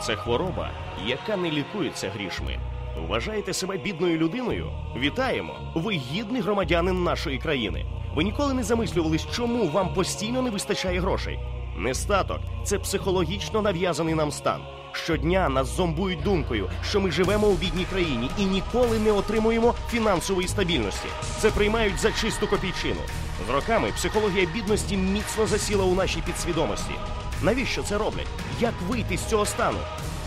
це хвороба, яка не лікується грішми. Вважаєте себе бідною людиною? Вітаємо! Ви гідний громадянин нашої країни. Ви ніколи не замислювались, чому вам постійно не вистачає грошей. Нестаток це психологічно нав'язаний нам стан. Щодня нас зомбують думкою, що ми живемо у бідній країні і ніколи не отримуємо фінансової стабільності. Це приймають за чисту копійчину. З роками психологія бідності міцно засіла у нашій підсвідомості. Навіщо це роблять? Як вийти з цього стану?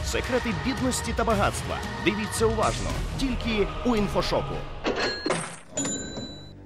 Секрети бідності та багатства. Дивіться уважно, тільки у інфошоку.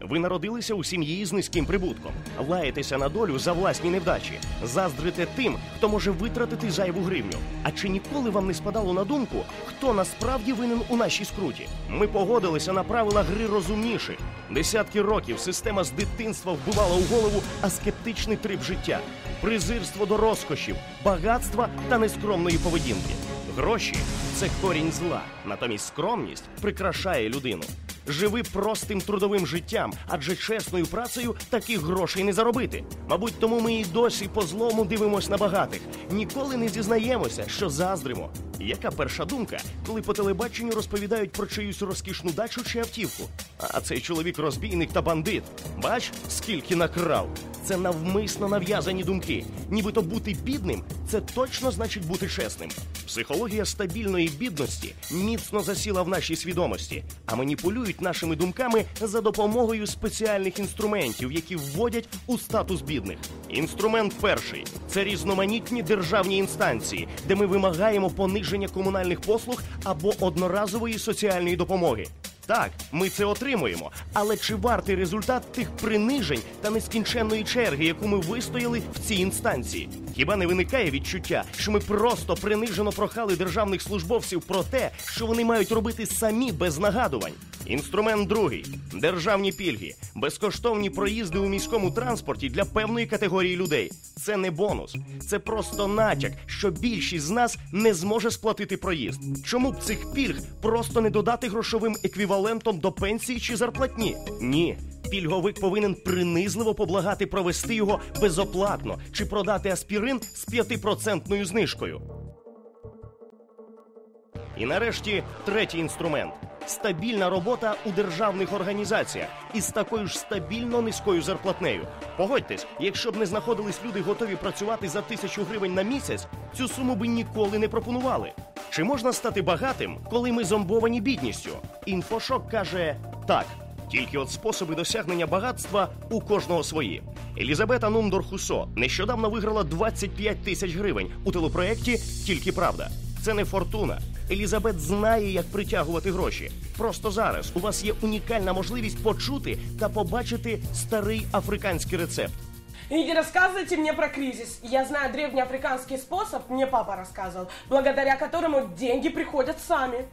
Ви народилися у сім'ї з низьким прибутком, лаєтеся на долю за власні невдачі, заздрите тим, хто може витратити зайву гривню. А чи ніколи вам не спадало на думку, хто насправді винен у нашій скруті? Ми погодилися на правила гри розумніших. Десятки років система з дитинства вбивала у голову аскептичний трип життя, презирство до розкошів, багатства та нескромної поведінки. Гроші це корінь зла, натомість скромність прикрашає людину. Живи простим трудовим життям, адже чесною працею таких грошей не заробити. Мабуть, тому ми і досі по злому дивимось на багатих. Ніколи не зізнаємося, що заздримо. Яка перша думка, коли по телебаченню розповідають про чиюсь розкішну дачу чи автівку? А цей чоловік розбійник та бандит. Бач, скільки накрав. Це навмисно нав'язані думки. Нібито бути бідним це точно значить бути чесним. Психологія стабільної бідності міцно засіла в нашій свідомості, а маніпулюють нашими думками за допомогою спеціальних інструментів, які вводять у статус бідних. Інструмент перший це різноманітні державні інстанції, де ми вимагаємо пониження комунальних послуг або одноразової соціальної допомоги. Так, ми це отримуємо. Але чи вартий результат тих принижень та нескінченної черги, яку ми вистояли в цій інстанції? Хіба не виникає відчуття, що ми просто принижено прохали державних службовців про те, що вони мають робити самі без нагадувань? Інструмент другий державні пільги, безкоштовні проїзди у міському транспорті для певної категорії людей. Це не бонус, це просто натяк, що більшість з нас не зможе сплатити проїзд. Чому б цих пільг просто не додати грошовим еквівалентом до пенсії чи зарплатні? Ні. Пільговик повинен принизливо поблагати провести його безоплатно чи продати аспірин з 5% знижкою. І нарешті третій інструмент стабільна робота у державних організаціях із такою ж стабільно низькою зарплатнею. Погодьтесь, якщо б не знаходились люди, готові працювати за тисячу гривень на місяць, цю суму би ніколи не пропонували. Чи можна стати багатим, коли ми зомбовані бідністю? Інфошок каже так. Тільки от способи досягнення багатства у кожного свої. Елізабета Нундор Хусо нещодавно виграла 25 тисяч гривень у телепроєкті Тільки правда. Це не фортуна. Елізабет знає, як притягувати гроші. Просто зараз у вас є унікальна можливість почути та побачити старий африканський рецепт. И не рассказывайте мне про кризис. Я знаю древнеафриканский способ, мне папа рассказывал, благодаря которому деньги приходят сами.